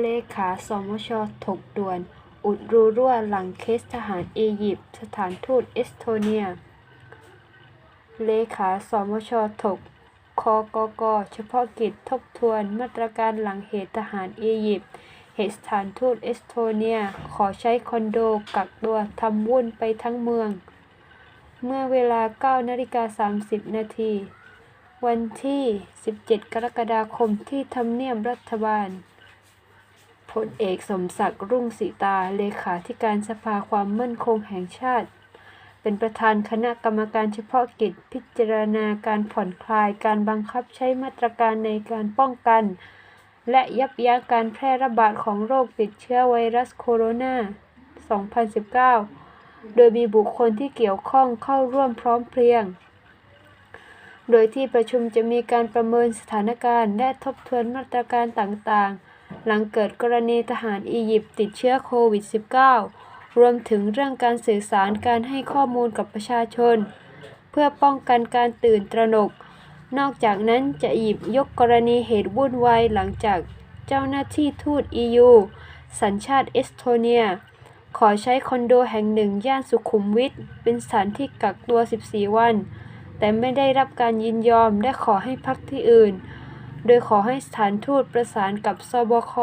เลขาสมชถกด่วน อุดรูรั่วหลังเคสทหารอียิปต์สถานทูตเอสโตเนีย เลขาสมชถกคกกเฉพาะกิจทบทวนมาตรการหลังเหตุทหารอียิปต์เหตุสถานทูตเอสโตเนีย ขอใช้คอนโดกักตัวทำวุ่นไปทั้งเมือง เมื่อเวลา 9นาฬิกา30 นาทีวันที่ 17 กรกฎาคมที่ทำเนียบรัฐบาล พลเอกสมศักดิ์รุ่งสีตา เลขาธิการสภาความมั่นคงแห่งชาติ เป็นประธานคณะกรรมการเฉพาะกิจพิจารณาการผ่อนคลายการบังคับใช้มาตรการในการป้องกัน และยับยั้งการแพร่ระบาดของโรคติดเชื้อไวรัสโคโรนา 2019 โดยมีบุคคลที่เกี่ยวข้องเข้าร่วมพร้อมเพรียงโดยที่ประชุมจะมีการประเมินสถานการณ์และทบทวนมาตรการต่างๆ หลังเกิดกรณีทหารอียิปต์ติดเชื้อโควิด -19 รวมถึงเรื่องการสื่อสารการให้ข้อมูลกับประชาชน เพื่อป้องกันการตื่นตระหนก นอกจากนั้นจะหยิบยกกรณีเหตุวุ่นวายหลังจากเจ้าหน้าที่ทูต EU สัญชาติเอสโตเนีย ขอใช้คอนโดแห่งหนึ่งย่านสุขุมวิทเป็นสถานที่กักตัว 14 วัน แต่ไม่ได้รับการยินยอมและขอให้พักที่อื่น โดยขอให้สถานทูตประสานกับสบค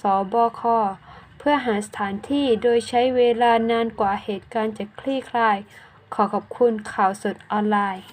สบค เพื่อหาสถานที่โดยใช้เวลานานกว่าเหตุการณ์จะคลี่คลาย ขอขอบคุณข่าวสดออนไลน์